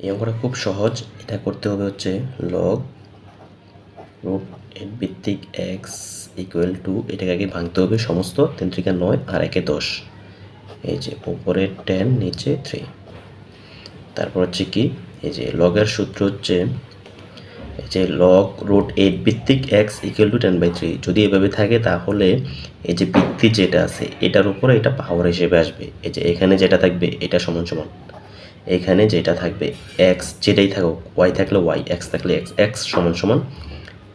এই অঙ্কটা খুব সহজ। এটা করতে হবে হচ্ছে লগ রুট এইট ভিত্তিক এক্স ইকুয়াল টু এটাকে আগে ভাঙতে হবে সমস্ত তিন নয় আর একে দশ। এই যে উপরে টেন নিচে থ্রি তারপর হচ্ছে কি? এই যে লগের সূত্র হচ্ছে, এই যে লগ রুট এইট ভিত্তিক X equal to ten by three যদি এভাবে থাকে তাহলে এই যে ভিত্তি যেটা আছে, এটার উপরে এটা পাওয়ার হিসেবে আসবে। এই যে এখানে যেটা থাকবে, এটা সমান সমান। এখানে যেটা থাকবে এক্স যেটাই থাকুক ওয়াই থাকলে ওয়াই এক্স থাকলে এক্স এক্স সমান সমান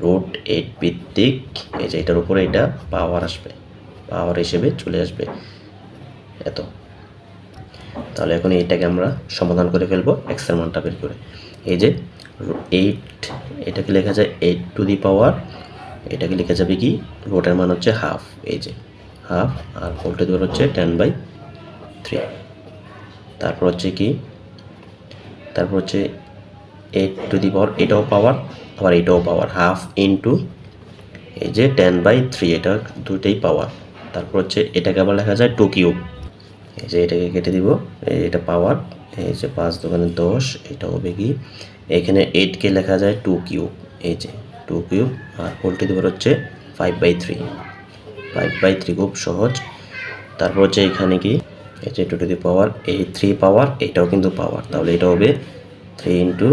রুট এইট ভিত্তিক, এই যে এটার উপরে এটা পাওয়ার আসবে পাওয়ার হিসেবে চলে আসবে এত। তাহলে এখন এইটাকে আমরা সমাধান করে ফেলব এক্সের মানটা বের করে। এই যে এইট এটাকে লেখা যায় এইট টু দি পাওয়ার এটাকে লেখা যাবে কি? রোটের মান হচ্ছে হাফ এই যে হাফ আর পাওয়ার হচ্ছে টেন বাই থ্রি তারপর হচ্ছে কি? তারপর হচ্ছে এইট টু দি পাওয়ার এটাও পাওয়ার আবার এটাও পাওয়ার হাফ ইন্টু এই যে টেন বাই থ্রি এটা দুটোই পাওয়ার তারপর হচ্ছে এটাকে আবার লেখা যায় টু কিউব এই যে এটাকে কেটে দিব, এই এটা পাওয়ার এই যে পাঁচ দোকানে দশ, এটা হবে কি? এখানে এইটকে লেখা যায় টু কিউব এই যে টু কিউব আর পোলট্রি দেওয়ার হচ্ছে five by three five by three খুব সহজ। তারপর হচ্ছে এখানে কি? এই যে টু টু দি পাওয়ার এই থ্রি পাওয়ার এটাও কিন্তু পাওয়ার তাহলে এটা হবে three into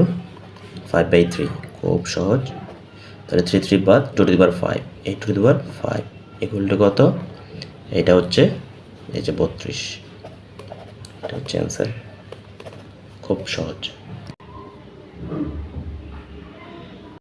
five by three খুব সহজ। তাহলে থ্রি থ্রি বাদ two two the power five এই two two the power five এগুলো কত? এটা হচ্ছে এই যে বত্রিশ। এটা হচ্ছে অ্যান্সার খুব সহজ।